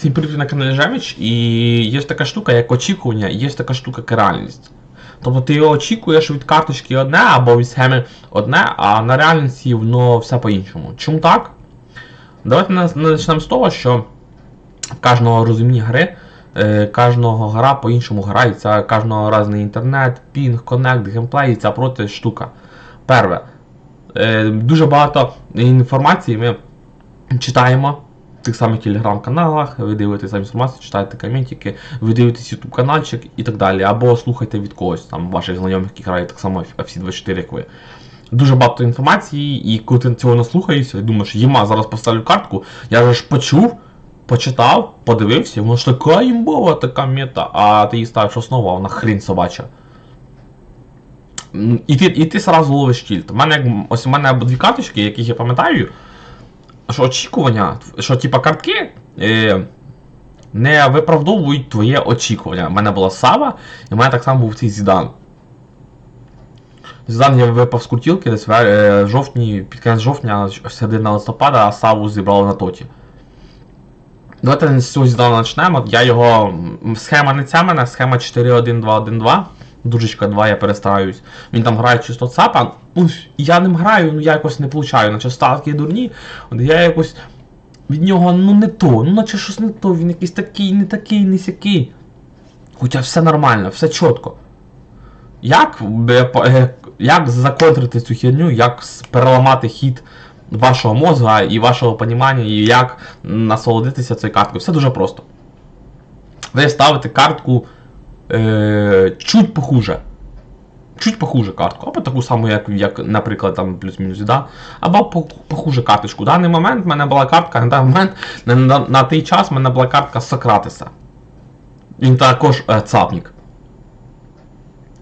Всім привіт на каналі Жеміч, і є така штука, як очікування, є така штука, як реальність. Тобто ти очікуєш від карточки одне або від схеми одне, а на реальності воно все по-іншому. Чому так? Давайте почнемо з того, що в кожного розумні гри, е, кожного гра по-іншому грається, кожного різний інтернет, пінг, коннект, геймплей, і ця проти штука. Перше, е, дуже багато інформації ми читаємо тих самих телеграм-каналах, ви дивитеся інформацію, читаєте коментики, ви дивитесь YouTube каналчик і так далі, або слухайте від когось, там ваших знайомих, які грають так само FC24, як ви. Дуже багато інформації, і коли ти цього наслухаєшся, і думаєш, єма, зараз поставлю картку, я же ж почув, почитав, подивився, воно ж така імбова така мета, а ти її ставиш основу, а вона хрінь собача. І ти, і ти сразу ловиш кільт. У мене, як- ось у мене дві карточки, яких я пам'ятаю, що очікування, що типа картки е, не виправдовують твоє очікування. У мене була Сава, і в мене так само був цей Зідан. Зідан я випав з кутілки десь в е, жовтні, під кінець жовтня, середина листопада, а Саву зібрали на тоті. Давайте з цього Зідана почнемо. Я його. Схема не ця мене, схема 4-1-2-1-2. Дужечка 2, я перестараюсь. Він там грає чисто цапа. Ну, я ним граю, ну я якось не получаю, наче ставки дурні. От я якось від нього ну не то, ну наче щось не то, він якийсь такий, не такий, не сякий. Хоча все нормально, все чітко. Як, е, як законтрити цю херню, як переламати хід вашого мозга і вашого понімання, і як насолодитися цією карткою? Все дуже просто. Ви ставите картку е, чуть похуже. Чуть похуже картку, або таку саму, як, як наприклад, там плюс-мінус да? або похуже карточку. В даний момент в мене була картка, на даний момент, на, на, на той час в мене була картка Сократиса. Він також е, цапник.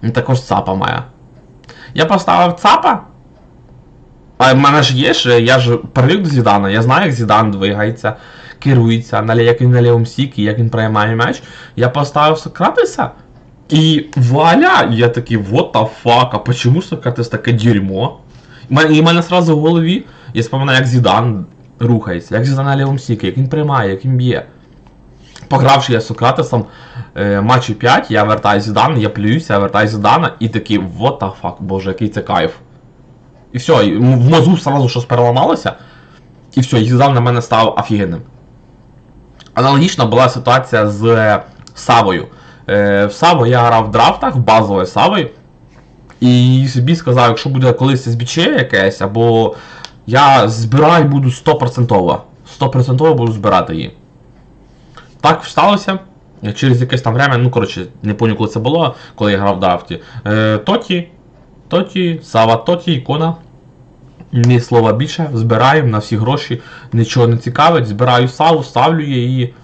Він також цапа має. Я поставив цапа. А в мене ж є ж, я ж привик до Зідана, я знаю, як Зідан двигається, керується, як він на лівому сікі, як він приймає м'яч. Я поставив Сократиса. І вуаля! Я такий, what the fuck, а почему Сократис таке дерьмо? І в мене сразу в голові, я споминаю, як Зідан рухається, як Зідан на лівому сікі, як він приймає, як він б'є. Погравши я з Сократисом е, матчі 5, я вертаю Зідан, я плююся, я вертаю Зідана і такий, what the fuck, боже, який це кайф. І все, в мозгу сразу щось переламалося, і все, Зідан на мене став офігенним. Аналогічна була ситуація з е, Савою. Е, в Саву я грав в драфтах, в базової Сави, і собі сказав, якщо буде колись збіче якесь, або я збираю буду 100%. 100% буду збирати її. Так сталося. Через якесь там время, ну коротше, не пам'ятаю, коли це було, коли я грав в драфті. Е, Тоті, Тоті, Сава Тоті, ікона. Ні слова більше, збираю на всі гроші, нічого не цікавить, збираю саву, ставлю її.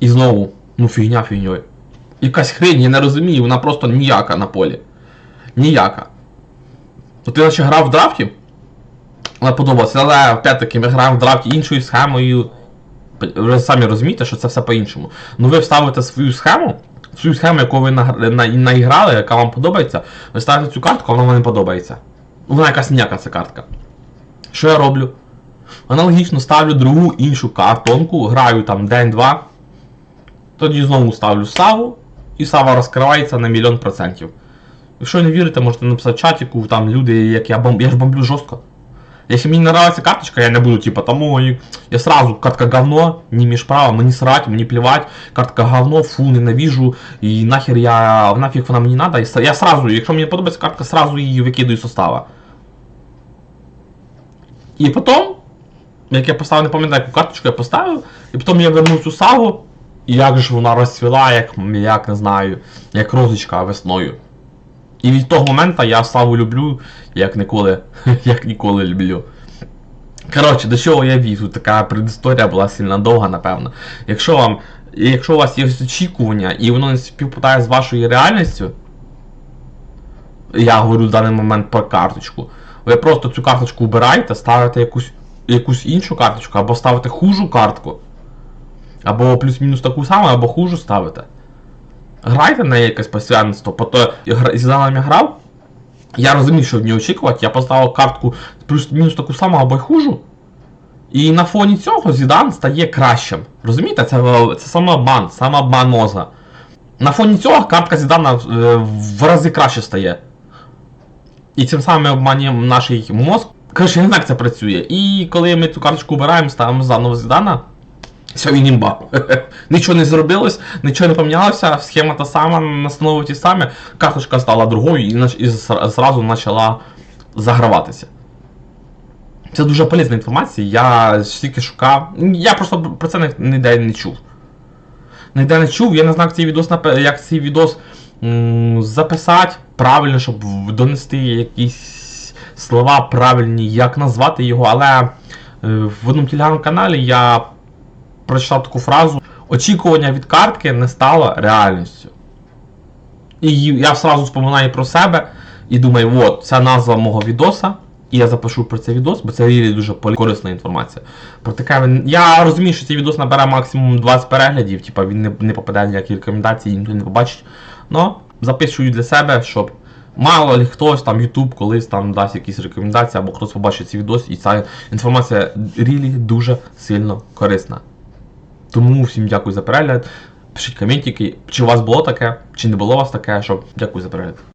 І знову, ну фігня фігньою. Якась хрень, я не розумію, вона просто ніяка на полі. Ніяка. От ти наче грав в драфті, вона подобалася, але опять-таки ми граємо в драфті іншою схемою. Ви самі розумієте, що це все по-іншому. Ну ви вставите свою схему, свою схему, яку ви наіграли, яка вам подобається, ви ставите цю картку, а вона вам не подобається. Вона якась ніяка ця картка. Що я роблю? Аналогічно ставлю другу іншу картонку, граю там день-два. Тоді знову ставлю саву, і сава розкривається на мільйон процентів. Якщо не вірите, можете написати в чатіку, там люди, як я бомблю, я ж бомблю жорстко. Если мне не нравится карточка, я не буду типа ой, я сразу картка говно, не имеешь права, мені срать, мені плевать, картка говно, фу, ненавижу, і нахер я, нафіг вона мені надо, я сразу, якщо мені подобається картка, сразу її викидаю з состава. І потім, як я поставив, не пам'ятаю, яку карточку я поставив, і потім я вернув цю сагу, і як же вона розцвіла, як, як не знаю, як розочка весною. І від того моменту я славу люблю, як ніколи, як ніколи люблю. Коротше, до чого я вів? Тут така предісторія була сильно довга, напевно. Якщо вам. Якщо у вас є очікування і воно не співпадає з вашою реальністю, я говорю в даний момент про карточку. Ви просто цю карточку вбираєте, ставите якусь, якусь іншу карточку, або ставите хужу картку, або плюс-мінус таку саму, або хужу ставите. Грайте на якесь постоянство, пото з даними грав. Я розумів, що від нього очікувати, я поставив картку плюс-мінус таку саму або й хужу. І на фоні цього Зідан стає кращим. Розумієте, це, це самообман, самообман мозга. На фоні цього картка Зідана е, в рази краще стає. І цим самим обманюємо наш мозк. Коротше, як це працює. І коли ми цю карточку обираємо, ставимо заново Зідана, все, він імба. нічого не зробилось, нічого не помінялося, схема та сама, настанови ті самі, карточка стала другою і, і зразу почала заграватися. Це дуже полезна інформація, я стільки шукав. Я просто про це ні- ніде не чув. Ніде не чув, я не знаю, як цей відос, як цей відос записати правильно, щоб донести якісь слова правильні, як назвати його, але е, в одному телеграм-каналі я прочитав таку фразу: очікування від картки не стало реальністю. І я сразу споминаю про себе і думаю, от, це назва мого відоса. І я запишу про цей відос, бо це реально дуже корисна інформація. Про таке я розумію, що цей відос набере максимум 20 переглядів, типа він не, не попаде ніякі рекомендації, ніхто не побачить. Но записую для себе, щоб мало ли хтось там YouTube колись там дасть якісь рекомендації, або хтось побачить цей відос, і ця інформація really дуже сильно корисна. Тому всім дякую за перегляд. Пишіть коментики, чи у вас було таке, чи не було у вас таке, що дякую за перегляд.